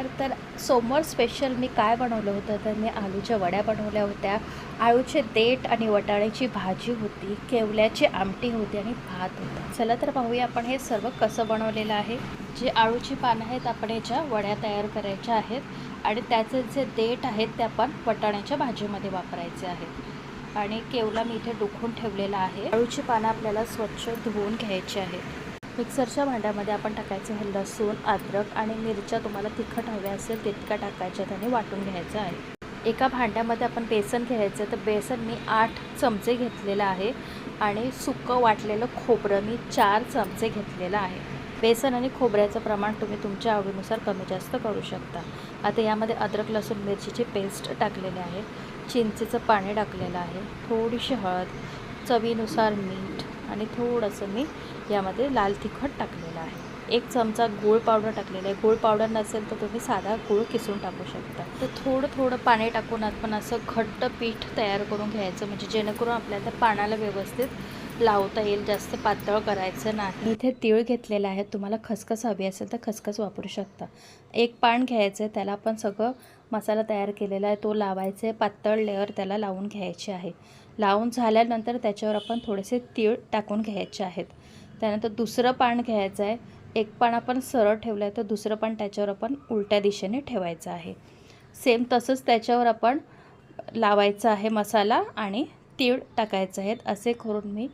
नमस्कार तर सोमवार स्पेशल मी काय बनवलं होतं? तर मी आलूच्या वड्या बनवल्या होत्या. आळूचे देठ आणि वटाण्याची भाजी होती केवल्याची आमटी होती आणि भात होता. चला तर पाहूया आपण हे सर्व कसं बनवलेलं आहे. जे आळूची पानं आहेत आपण याच्या वड्या तयार करायच्या आहेत आणि त्याचे जे देठ आहेत ते आपण वटाण्याच्या भाजीमध्ये वापरायचे आहेत. आणि केवला मी इथे डुकून ठेवलेला आहे. आळूची पानं आपल्याला स्वच्छ धुवून घ्यायची आहेत. मिक्सरच्या भांड्यामध्ये आपण टाकायचं आहे लसूण अद्रक आणि मिरच्या. तुम्हाला तिखट हव्या असेल तितक्या टाकायच्या आणि वाटून घ्यायचं आहे. एका भांड्यामध्ये आपण बेसन घ्यायचं तर बेसन मी आठ चमचे घेतलेलं आहे आणि सुकं वाटलेलं खोबरं मी चार चमचे घेतलेलं आहे. बेसन आणि खोबऱ्याचं प्रमाण तुम्ही तुमच्या आवडीनुसार कमी जास्त करू शकता. आता यामध्ये अद्रक लसूण मिरचीची पेस्ट टाकलेली आहे. चिंचेचं पाणी टाकलेलं आहे. थोडीशी हळद चवीनुसार मीठ आणि थोडंसं मी यामध्ये लाल तिखट टाकलेलं आहे. एक चमचा गूळ पावडर टाकलेलं आहे. गूळ पावडर नसेल तर तुम्ही साधा गूळ किसून टाकू शकता. तर थोडं थोडं पाणी टाकून आपण असं घट्ट पीठ तयार करून घ्यायचं. म्हणजे जेणेकरून आपल्याला त्या पाण्याला व्यवस्थित लावता येईल. जास्त पातळ करायचं नाही. इथे तीळ घेतलेलं आहे. तुम्हाला खसखस हवी असेल तर खसखस वापरू शकता. एक पान घ्यायचं आहे त्याला आपण सगळं मसाला तयार केलेला आहे. तो लावायचा आहे पातळ लेअर त्याला लावून घ्यायचे आहे. लावून झाल्यानंतर त्याच्यावर आपण थोडेसे तीळ टाकून घ्यायचे आहेत. त्यानंतर दुसरं पान घ्यायचं आहे. एक पान आपण सरळ ठेवलं आहे तर दुसरं पान त्याच्यावर आपण उलट्या दिशेने ठेवायचं आहे. सेम तसंच त्याच्यावर आपण लावायचं आहे मसाला आणि तीळ टाकायचं आहेत. असे करून मी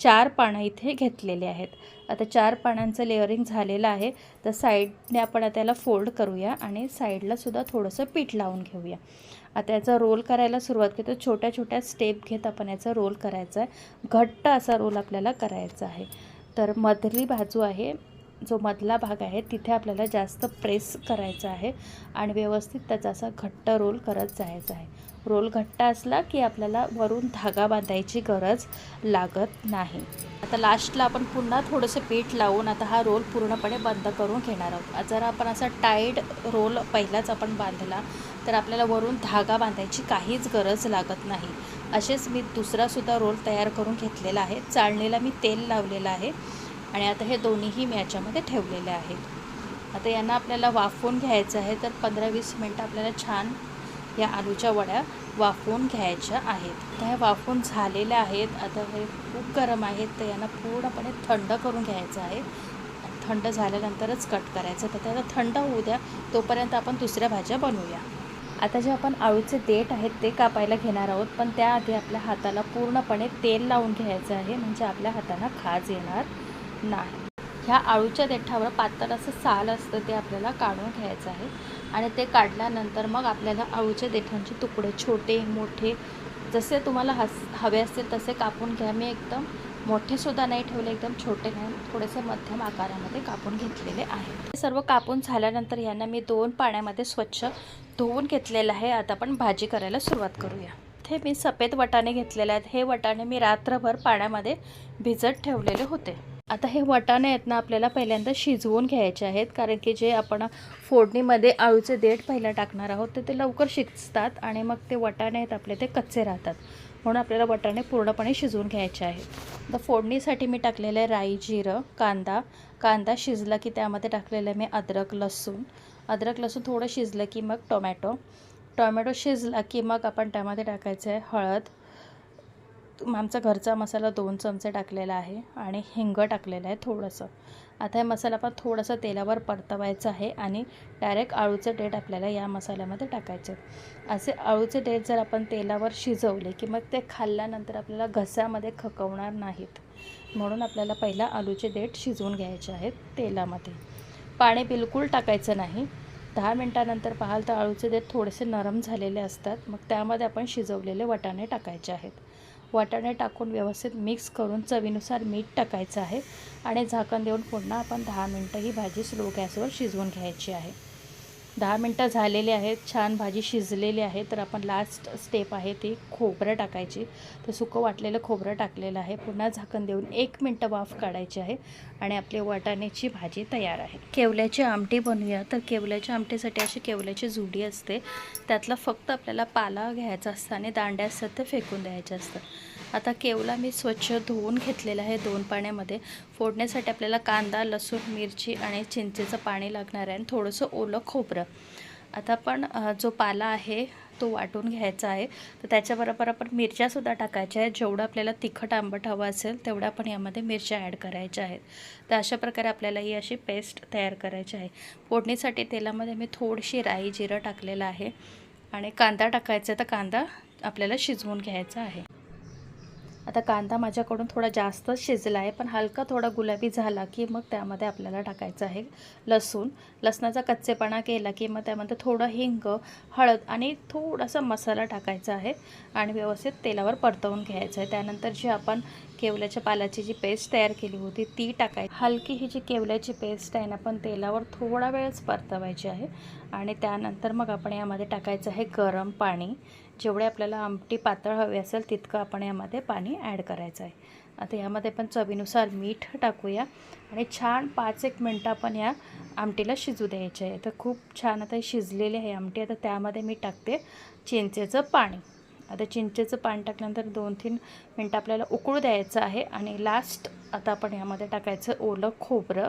चार पानं इथे घेतलेले आहेत. आता चार पानांचं लेअरिंग झालेलं आहे. तर साईडने आपण त्याला फोल्ड करूया आणि साईडलासुद्धा थोडंसं पीठ लावून घेऊया. आता याचा रोल करायला सुरुवात करतो. छोट्या छोट्या स्टेप घेत आपण याचा रोल करायचा आहे. घट्ट असा रोल आपल्याला करायचा आहे. तर मधली बाजू आहे. जो मधला भाग आहे तिथे आपल्याला जास्त प्रेस करायचा आहे आणि व्यवस्थित त्याचा असा घट्ट रोल करत जायचा आहे. रोल घट्ट असला की आपल्याला वरून धागा बांधायची गरज लागत नाही. आता लास्टला आपण पुन्हा थोडंसं पीठ लावून आता हा रोल पूर्णपणे बंद करून घेणार आहोत. जर आपण असा टाईड रोल पहिलाच आपण बांधला तर आपल्याला वरून धागा बांधायची काहीच गरज लागत नाही. असेच मी दुसरासुद्धा रोल तयार करून घेतलेला आहे. चाळणीला मी तेल लावलेलं आहे. आणि आता हे दोन्हीही मी याच्यामध्ये ठेवलेले आहेत. आता यांना आपल्याला वाफवून घ्यायचं आहे तर पंधरा वीस मिनटं आपल्याला छान या आलूच्या वड्या वाफवून घ्यायच्या आहेत. तर ह्या वाफवून झालेल्या आहेत. आता हे खूप गरम आहेत तर यांना पूर्णपणे थंड करून घ्यायचं आहे. थंड झाल्यानंतरच कट करायचं. तर त्याला थंड होऊ द्या तोपर्यंत आपण दुसऱ्या भाज्या बनवूया. आता जे आपण आळूचे देठ आहेत ते कापायला घेणार आहोत. पण त्याआधी आपल्या हाताला पूर्णपणे तेल लावून घ्यायचं आहे म्हणजे आपल्या हाताला खाज येणार. नाही. ह्या आळूच्या देठावर पातळ असं साल असतं ते आपल्याला काढून घ्यायचं आहे आणि ते काढल्यानंतर मग आपल्याला आळूच्या देठांचे तुकडे छोटे मोठे जसे तुम्हाला हस हवे असतील तसे कापून घ्या. मी एकदम मोठेसुद्धा नाही ठेवले एकदम छोटे नाही. थोडेसे मध्यम आकारामध्ये कापून घेतलेले आहेत. सर्व कापून झाल्यानंतर यांना मी दोन पाण्यामध्ये स्वच्छ धुवून घेतलेलं आहे. आता आपण भाजी करायला सुरुवात करूया. इथे मी सफेद वटाणे घेतलेले आहेत. हे वटाणे मी रात्रभर पाण्यामध्ये भिजत ठेवलेले होते. आता हे वटाणे आहेत ना आपल्याला पहिल्यांदा शिजवून घ्यायचे आहेत कारण की जे आपण फोडणीमध्ये आळूचे देठ पहिला टाकणार आहोत तर ते लवकर शिजतात आणि मग ते वटाणे आहेत आपले ते कच्चे राहतात. म्हणून आपल्याला वटाणे पूर्णपणे शिजवून घ्यायचे आहेत. तर फोडणीसाठी मी टाकलेलं आहे राई जिरं कांदा. कांदा शिजला की त्यामध्ये टाकलेलं आहे मी अद्रक लसूण. अद्रक लसूण थोडं शिजलं की मग टोमॅटो. टोमॅटो शिजला की मग आपण त्यामध्ये टाकायचं आहे हळद आमचा घरचा मसाला दोन चमचे टाकलेला आहे आणि हिंग टाकलेलं आहे थोडंसं. आता हे मसाला पण थोडंसं तेलावर परतवायचं आहे आणि डायरेक्ट आळूचे डेट आपल्याला या मसाल्यामध्ये टाकायचे. असे आळूचे डेट जर आपण तेलावर शिजवले की मग ते खाल्ल्यानंतर आपल्याला घसामध्ये खकवणार नाहीत. म्हणून आपल्याला पहिला आलूचे डेट शिजवून घ्यायचे आहेत तेलामध्ये. पाणी बिलकुल टाकायचं नाही. दहा मिनटानंतर पाहाल तर आळूचे देठ थोडेसे नरम झालेले असतात. मग त्यामध्ये आपण शिजवलेले वटाणे टाकायचे आहेत. वाटाणे टाकून व्यवस्थित मिक्स करून चवीनुसार मीठ टाकायचं आहे. आणि झाकण देऊन पुन्हा आपण दहा मिनटं ही भाजी स्लो गॅसवर शिजवून घ्यायची आहे. दहा मिनटं झालेले आहेत छान भाजी शिजलेली आहे तर आपण लास्ट स्टेप आहे ती खोबरं टाकायची. तर सुकं वाटलेलं खोबरं टाकलेलं आहे. पुन्हा झाकण देऊन एक मिनटं वाफ काढायची आहे आणि आपली वाटाण्याची भाजी तयार आहे. केवल्याची आमटी बनवूया. तर केवल्याच्या आमटीसाठी अशी केवल्याची जुडी असते. त्यातला फक्त आपल्याला पाला घ्यायचा असतं आणि दांड्या असतात ते फेकून द्यायचे असतात आता केवला मी स्वच्छ धुवून घेतलेला आहे दोन पाण्यामध्ये. फोडण्यासाठी आपल्याला कांदा लसूण मिरची आणि चिंचेचं पाणी लागणार आहे आणि थोडंसं ओलं खोबरं. आता आपण जो पाला आहे तो वाटून घ्यायचा आहे. तर त्याच्याबरोबर आपण मिरच्यासुद्धा टाकायच्या आहेत. जेवढं आपल्याला तिखट आंबट हवं असेल तेवढ्या आपण यामध्ये मिरच्या ॲड करायच्या आहेत. तर अशा प्रकारे आपल्याला ही अशी पेस्ट तयार करायची आहे. फोडणीसाठी तेलामध्ये मी थोडीशी राई जिरं टाकलेलं आहे. आणि कांदा टाकायचा आहे, तर कांदा आपल्याला शिजवून घ्यायचा आहे. आता कांदा माझ्याकडून थोडा जास्त शिजला आहे पण हलका थोडा गुलाबी झाला की मग त्यामध्ये आपल्याला टाकायचं आहे लसूण. लसणाचा कच्चेपणा केला की मग त्यामध्ये थोडं हिंग हळद आणि थोडासा मसाला टाकायचा आहे आणि व्यवस्थित तेलावर परतवून घ्यायचं आहे. त्यानंतर जी आपण केवल्याच्या पालाची जी पेस्ट तयार केली होती ती टाकायची हलकी ही जी केवल्याची पेस्ट आहे ना पण तेलावर थोडा वेळच परतवायची आहे. आणि त्यानंतर मग आपण यामध्ये टाकायचं आहे गरम पाणी. जेवढे आपल्याला आमटी पातळ हवी असेल तितकं आपण यामध्ये पाणी ॲड करायचं आहे. आता यामध्ये पण चवीनुसार मीठ टाकूया आणि छान पाच एक मिनटं आपण या आमटीला शिजू द्यायचे आहे. तर खूप छान आता शिजलेली आहे आमटी. आता त्यामध्ये मी टाकते चिंचेचं पाणी. आता चिंचेचं पाणी टाकल्यानंतर दोन तीन मिनटं आपल्याला उकळू द्यायचं आहे आणि लास्ट आता आपण यामध्ये टाकायचं ओलं खोबरं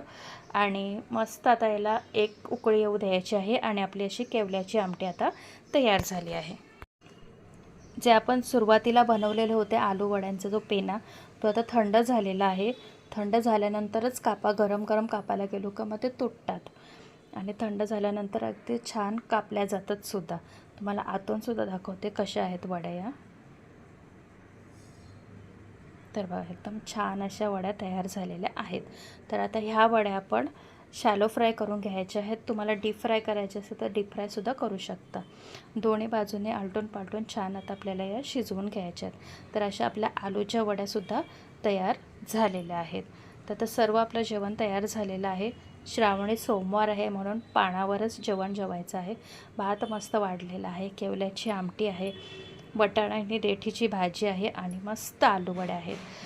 आणि मस्त आता याला एक उकळी येऊ द्यायची आहे आणि आपली अशी केवल्याची आमटी आता तयार झाली आहे. जे आपण सुरुवातीला बनवलेले होते आलू वड्यांचा जो पेना तो आता थंड झालेला आहे. थंड झाल्यानंतरच कापा गरम गरम कापायला गेलो का मग ते तुटतात. आणि थंड झाल्यानंतर अगदी छान कापल्या जातात सुद्धा. तुम्हाला आतूनसुद्धा दाखवते कशा आहेत वड्या या. तर बघा एकदम छान अशा वड्या तयार झालेल्या आहेत. तर आता ह्या वड्या आपण शॅलो फ्राय करून घ्यायचे आहेत. तुम्हाला डीप फ्राय करायचे असेल तर डीप फ्रायसुद्धा करू शकता. दोन्ही बाजूने आलटून पालटून छान आता आपल्याला या शिजवून घ्यायच्या आहेत. तर अशा आपल्या आलूच्या वड्यासुद्धा तयार झालेल्या आहेत. तर आता सर्व आपलं जेवण तयार झालेलं आहे. श्रावणी सोमवार आहे म्हणून पानावरच जेवण जेवायचं आहे. भात मस्त वाढलेला आहे. केवल्याची आमटी आहे. वटाणा आणि रेठीची भाजी आहे आणि मस्त आलूवडे आहेत.